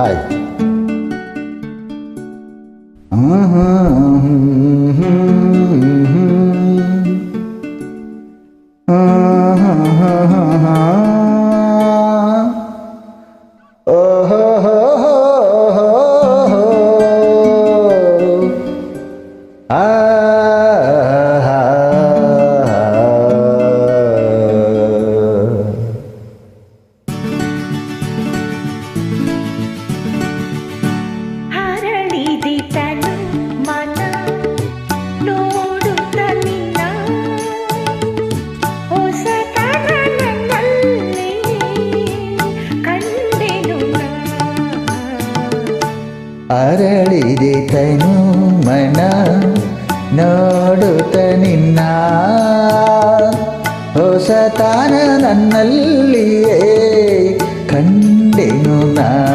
High হুম হুম হুম হুম ಅರಳಿದೆ ತನು ಮನ ನೋಡುತ್ತ ನಿನ್ನ. ಹೊಸತಾನ ನನ್ನಲ್ಲಿಯೇ ಕಂಡೆನು ನಾ.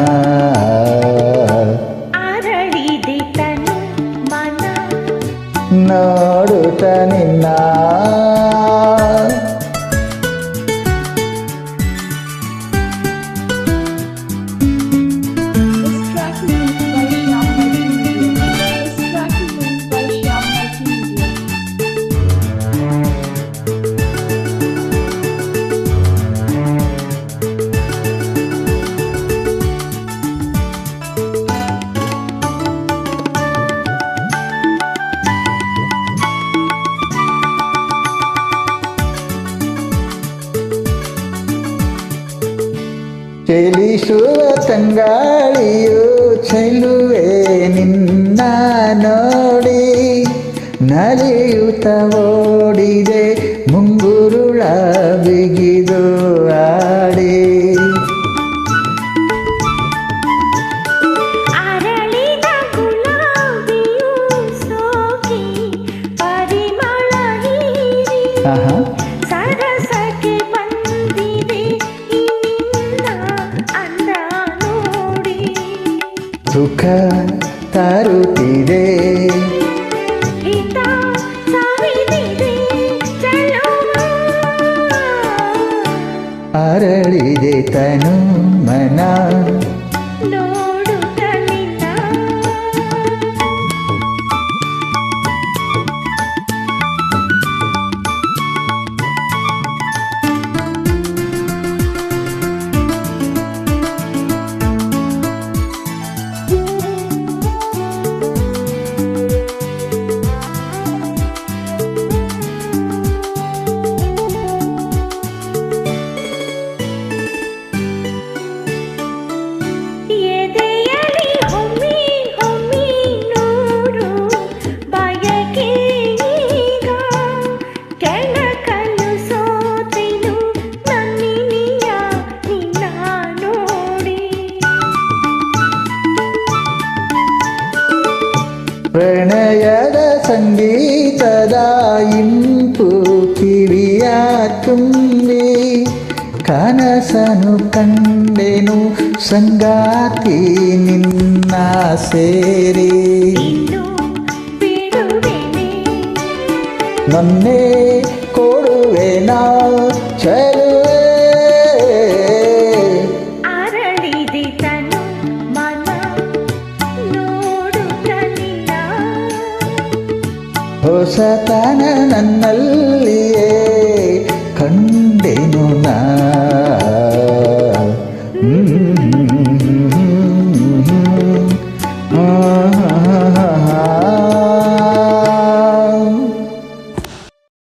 ಚೆಲಿಸುವ ತಂಗಾಳಿಯು ಚೆಲುವೆ ನಿನ್ನ ನೋಡಿ ನಲಿಯುತ್ತ ಓಡಿದೆ ಮುಂಗುರುಳ ಬಿಗಿದು ಆಡಿ ಅರಳಿದ ಸುಖ ತರುತ್ತಿದೆ ಹಿತ ಸವಿದಿದೆ ಚೆಲುವ ಅರಳಿದೆ ತನು ಮನ ಇಂಪು ಕಿವಿಯ ತುಂಬಿ ಕನಸನು ಕಂಡೆನು ಸಂಗಾತಿ ನಿನ್ನ ಸೇರಿ ಇನ್ನು ಬಿಡುವೆನೆ ನನ್ನೇ ಕೊಡುವೆ ನಾ ಚಲುವೆ ನೋಡುತ್ತ ನಿನ್ನ ಹೊಸತನ ನನ್ನಲ್ಲಿ